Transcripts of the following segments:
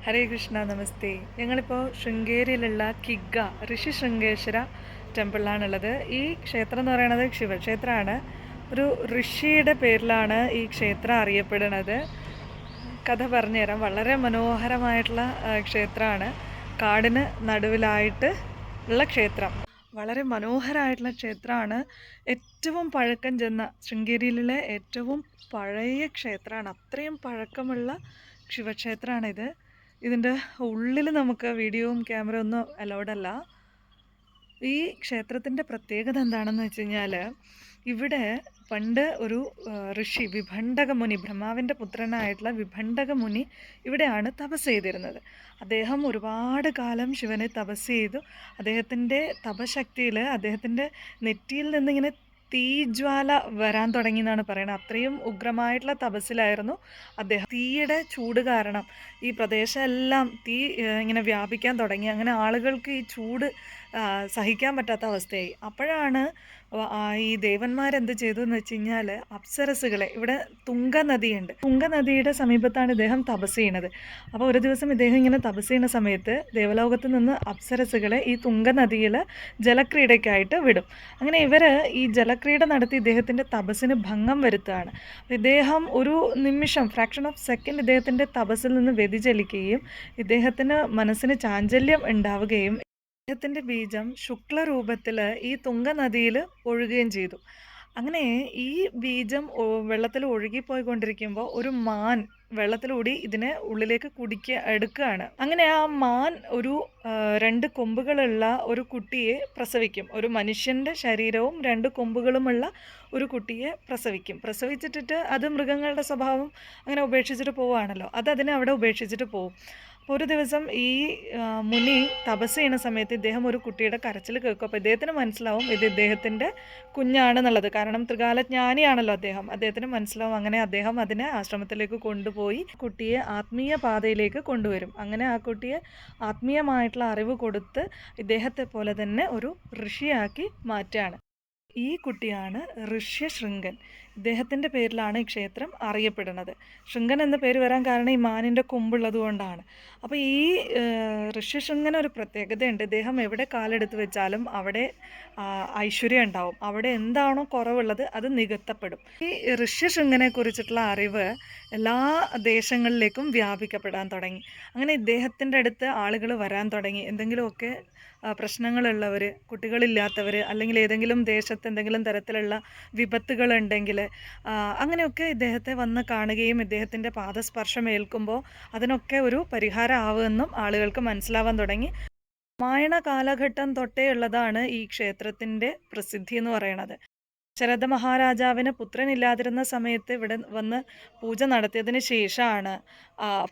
ഹരേ കൃഷ്ണ നമസ്തേ. ഞങ്ങളിപ്പോൾ ശൃംഗേരിയിലുള്ള കിഗ്ഗ ഋഷി ശൃംഗേശ്വര ടെമ്പിളിലാണുള്ളത് ഈ ക്ഷേത്രം എന്ന് പറയുന്നത് ശിവക്ഷേത്രമാണ്. ഒരു ഋഷിയുടെ പേരിലാണ് ഈ ക്ഷേത്രം അറിയപ്പെടുന്നത്. കഥ പറഞ്ഞുതരാം. വളരെ മനോഹരമായിട്ടുള്ള ക്ഷേത്രമാണ്. കാടിന് നടുവിലായിട്ട് ഉള്ള ക്ഷേത്രം. വളരെ മനോഹരമായിട്ടുള്ള ക്ഷേത്രമാണ്. ഏറ്റവും പഴക്കം ചെന്ന ശൃംഗേരിയിലെ ഏറ്റവും പഴയ ക്ഷേത്രമാണ്. അത്രയും പഴക്കമുള്ള ശിവക്ഷേത്രമാണിത്. ഇതിന്റെ ഉള്ളിൽ നമുക്ക് വീഡിയോയും ക്യാമറ ഒന്നും അലൗഡ് അല്ല. ഈ ക്ഷേത്രത്തിന്റെ പ്രത്യേകത എന്താണെന്ന് വെച്ച് കഴിഞ്ഞാൽ ഇവിടെ പണ്ട് ഒരു ഋഷി വിഭണ്ഡക മുനി ബ്രഹ്മാവിന്റെ പുത്രനായിട്ടുള്ള വിഭണ്ഡക മുനി ഇവിടെയാണ് തപസ് ചെയ്തിരുന്നത്. അദ്ദേഹം ഒരുപാട് കാലം ശിവനെ തപസ് ചെയ്തു. അദ്ദേഹത്തിന്റെ തപശക്തിയിൽ അദ്ദേഹത്തിന്റെ നെറ്റിയിൽ നിന്നിങ്ങനെ തീജ്വാല വരാൻ തുടങ്ങി എന്നാണ് പറയുന്നത്. അത്രയും ഉഗ്രമായിട്ടുള്ള തപസ്സിലായിരുന്നു അദ്ദേഹം. തീയുടെ ചൂട് കാരണം ഈ പ്രദേശമെല്ലാം തീ ഇങ്ങനെ വ്യാപിക്കാൻ തുടങ്ങി. അങ്ങനെ ആളുകൾക്ക് ഈ ചൂട് സഹിക്കാൻ പറ്റാത്ത അവസ്ഥയായി. അപ്പോഴാണ് ഈ ദേവന്മാരെന്ത് ചെയ്തു എന്ന് വെച്ച് കഴിഞ്ഞാൽ അപ്സരസുകളെ ഇവിടെ തുങ്ക നദിയുണ്ട് നദിയുടെ സമീപത്താണ് ഇദ്ദേഹം തപസ് ചെയ്യണത്. അപ്പോൾ ഒരു ദിവസം ഇദ്ദേഹം ഇങ്ങനെ തപസ് ചെയ്യുന്ന സമയത്ത് ദേവലോകത്ത് നിന്ന് അപ്സരസുകളെ ഈ തുങ്ക നദിയിൽ ജലക്രീഡയ്ക്കായിട്ട് വിടും. അങ്ങനെ ഇവർ ഈ ജലക്രീഡ നടത്തി ഇദ്ദേഹത്തിന്റെ തപസ്സിന് ഭംഗം വരുത്തുകയാണ്. ഇദ്ദേഹം ഒരു നിമിഷം ഫ്രാക്ഷൻ ഓഫ് സെക്കൻഡ് ഇദ്ദേഹത്തിന്റെ തപസ്സിൽ നിന്ന് വ്യതിചലിക്കുകയും ഇദ്ദേഹത്തിന് മനസ്സിന് ചാഞ്ചല്യം ഉണ്ടാവുകയും ഇദ്ദേഹത്തിന്റെ ബീജം ശുക്ലരൂപത്തിൽ ഈ തുങ്ക നദിയിൽ ഒഴുകുകയും ചെയ്തു. അങ്ങനെ ഈ ബീജം വെള്ളത്തിൽ ഒഴുകിപ്പോയിക്കൊണ്ടിരിക്കുമ്പോൾ ഒരു മാൻ വെള്ളത്തിലൂടി ഇതിനെ ഉള്ളിലേക്ക് കുടിക്കുക എടുക്കുകയാണ് അങ്ങനെ ആ മാൻ ഒരു രണ്ട് കൊമ്പുകളുള്ള ഒരു കുട്ടിയെ പ്രസവിക്കും. ഒരു മനുഷ്യന്റെ ശരീരവും രണ്ട് കൊമ്പുകളുമുള്ള ഒരു കുട്ടിയെ പ്രസവിക്കും. പ്രസവിച്ചിട്ടിട്ട് അത് മൃഗങ്ങളുടെ സ്വഭാവം അങ്ങനെ ഉപേക്ഷിച്ചിട്ട് പോവുകയാണല്ലോ. അത് അതിനെ അവിടെ ഉപേക്ഷിച്ചിട്ട് പോവും. ഒരു ദിവസം ഈ മുനി തപസ് ചെയ്യുന്ന സമയത്ത് ഇദ്ദേഹം ഒരു കുട്ടിയുടെ കരച്ചിൽ കേൾക്കും. അപ്പോൾ ഇദ്ദേഹത്തിന് മനസ്സിലാവും ഇത് ഇദ്ദേഹത്തിന്റെ കുഞ്ഞാണെന്നുള്ളത്. കാരണം ത്രികാലജ്ഞാനിയാണല്ലോ അദ്ദേഹം. അദ്ദേഹത്തിന് മനസ്സിലാവും അങ്ങനെ അദ്ദേഹം അതിനെ ആശ്രമത്തിലേക്ക് കൊണ്ടുപോയി കുട്ടിയെ ആത്മീയ പാതയിലേക്ക് കൊണ്ടുവരും. അങ്ങനെ ആ കുട്ടിയെ ആത്മീയമായിട്ടുള്ള അറിവ് കൊടുത്ത് ഇദ്ദേഹത്തെ പോലെ തന്നെ ഒരു ഋഷിയാക്കി മാറ്റുകയാണ് ഈ കുട്ടിയാണ് ഋഷ്യശൃംഗൻ. ഇദ്ദേഹത്തിന്റെ പേരിലാണ് ഈ ക്ഷേത്രം അറിയപ്പെടുന്നത്. ശൃംഗൻ എന്ന പേര് വരാൻ കാരണം ഈ മാനിന്റെ കൊമ്പുള്ളത് കൊണ്ടാണ്. അപ്പോൾ ഈ ഋഷി ഋഷ്യശൃംഗന് ഒരു പ്രത്യേകതയുണ്ട്. ഇദ്ദേഹം എവിടെ കാലെടുത്ത് വെച്ചാലും അവിടെ ഐശ്വര്യം ഉണ്ടാവും. അവിടെ എന്താണോ കുറവുള്ളത് അത് നികത്തപ്പെടും. ഈ ഋഷ്യശൃംഗനെ കുറിച്ചിട്ടുള്ള അറിവ് എല്ലാ ദേശങ്ങളിലേക്കും വ്യാപിക്കപ്പെടാൻ തുടങ്ങി. അങ്ങനെ ഇദ്ദേഹത്തിന്റെ അടുത്ത് ആളുകൾ വരാൻ തുടങ്ങി. എന്തെങ്കിലുമൊക്കെ പ്രശ്നങ്ങളുള്ളവർ കുട്ടികളില്ലാത്തവർ അല്ലെങ്കിൽ ഏതെങ്കിലും ദേശത്ത് എന്തെങ്കിലും തരത്തിലുള്ള വിപത്തുകളുണ്ടെങ്കിൽ അങ്ങനെയൊക്കെ ഇദ്ദേഹത്തെ വന്ന് കാണുകയും ഇദ്ദേഹത്തിന്റെ പാദസ്പർശം ഏൽക്കുമ്പോൾ അതിനൊക്കെ ഒരു പരിഹാരമാവുമെന്നും ആളുകൾക്ക് മനസ്സിലാവാൻ തുടങ്ങി. രാമായണ കാലഘട്ടം തൊട്ടേ ഉള്ളതാണ് ഈ ക്ഷേത്രത്തിന്റെ പ്രസിദ്ധി എന്ന് പറയുന്നത്. ശരദ മഹാരാജാവിന് പുത്രനില്ലാതിരുന്ന സമയത്ത് ഇവിടെ വന്ന് പൂജ നടത്തിയതിന് ശേഷമാണ്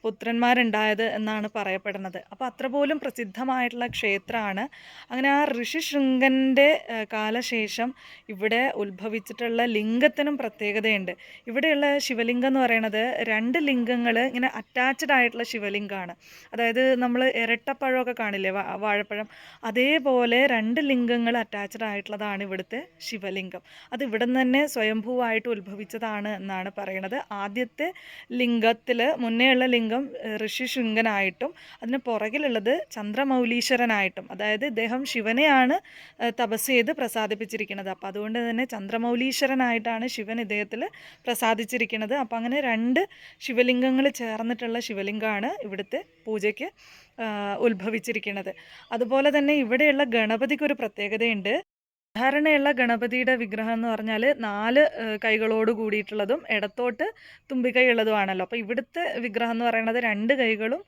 പുത്രന്മാരുണ്ടായത് എന്നാണ് പറയപ്പെടുന്നത്. അപ്പോൾ അത്ര പോലും പ്രസിദ്ധമായിട്ടുള്ള ക്ഷേത്രമാണ്. അങ്ങനെ ആ ഋഷിശൃംഗന്റെ കാലശേഷം ഇവിടെ ഉത്ഭവിച്ചിട്ടുള്ള ലിംഗത്തിനും പ്രത്യേകതയുണ്ട്. ഇവിടെയുള്ള ശിവലിംഗം എന്ന് പറയുന്നത് രണ്ട് ലിംഗങ്ങൾ ഇങ്ങനെ അറ്റാച്ച്ഡ് ആയിട്ടുള്ള ശിവലിംഗമാണ് അതായത് നമ്മൾ ഇരട്ടപ്പഴമൊക്കെ കാണില്ലേ വാഴപ്പഴം? അതേപോലെ രണ്ട് ലിംഗങ്ങൾ അറ്റാച്ച്ഡ് ആയിട്ടുള്ളതാണ് ഇവിടുത്തെ ശിവലിംഗം. അത് ഇവിടെ നിന്ന് തന്നെ സ്വയംഭൂവായിട്ട് ഉത്ഭവിച്ചതാണ് എന്നാണ് പറയുന്നത് ആദ്യത്തെ ലിംഗത്തിൽ മുന്നേ ഉള്ള ലിംഗം ഋഷി ഋഷിശൃംഗനായിട്ടും അതിന് പുറകിലുള്ളത് ചന്ദ്രമൗലീശ്വരനായിട്ടും അതായത് ഇദ്ദേഹം ശിവനെയാണ് തപസ് ചെയ്ത് പ്രസാദിപ്പിച്ചിരിക്കുന്നത്. അപ്പോൾ അതുകൊണ്ട് തന്നെ ചന്ദ്രമൗലീശ്വരനായിട്ടാണ് ശിവൻ ഇദ്ദേഹത്തിൽ പ്രസാദിച്ചിരിക്കുന്നത്. അപ്പോൾ അങ്ങനെ രണ്ട് ശിവലിംഗങ്ങൾ ചേർന്നിട്ടുള്ള ശിവലിംഗമാണ് ഇവിടുത്തെ പൂജയ്ക്ക് ഉത്ഭവിച്ചിരിക്കുന്നത്. അതുപോലെ തന്നെ ഇവിടെയുള്ള ഗണപതിക്ക് ഒരു പ്രത്യേകതയുണ്ട്. സാധാരണയുള്ള ഗണപതിയുടെ വിഗ്രഹം എന്ന് പറഞ്ഞാൽ നാല് കൈകളോട് കൂടിയിട്ടുള്ളതും ഇടത്തോട്ട് തുമ്പിക്കൈ ഉള്ളതുമാണല്ലോ അപ്പോൾ ഇവിടുത്തെ വിഗ്രഹം എന്ന് പറയുന്നത് രണ്ട് കൈകളും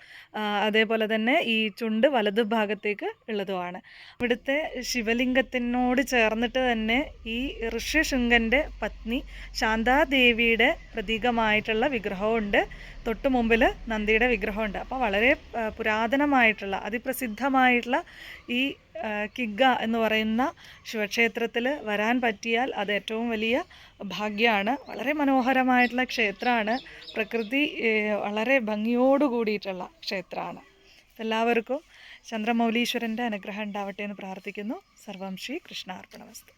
അതേപോലെ തന്നെ ഈ ചുണ്ട് വലതു ഭാഗത്തേക്ക് ഉള്ളതുമാണ്. ഇവിടുത്തെ ശിവലിംഗത്തിനോട് ചേർന്നിട്ട് തന്നെ ഈ ഋഷ്യശൃംഗന്റെ പത്നി ശാന്താദേവിയുടെ പ്രതീകമായിട്ടുള്ള വിഗ്രഹമുണ്ട് തൊട്ട് മുമ്പിൽ നന്ദിയുടെ വിഗ്രഹമുണ്ട് അപ്പോൾ വളരെ പുരാതനമായിട്ടുള്ള അതിപ്രസിദ്ധമായിട്ടുള്ള ഈ കിഗ്ഗ എന്ന് പറയുന്ന ശിവക്ഷേത്രത്തിൽ വരാൻ പറ്റിയാൽ അത് ഏറ്റവും വലിയ ഭാഗ്യമാണ്. വളരെ മനോഹരമായിട്ടുള്ള ക്ഷേത്രമാണ്. പ്രകൃതി വളരെ ഭംഗിയോട് കൂടിയിട്ടുള്ള ക്ഷേത്രമാണ്. എല്ലാവർക്കും ചന്ദ്രമൗലീശ്വരന്റെ അനുഗ്രഹം ഉണ്ടാവട്ടെ എന്ന് പ്രാർത്ഥിക്കുന്നു. സർവം ശ്രീ കൃഷ്ണാർപ്പണമസ്തു.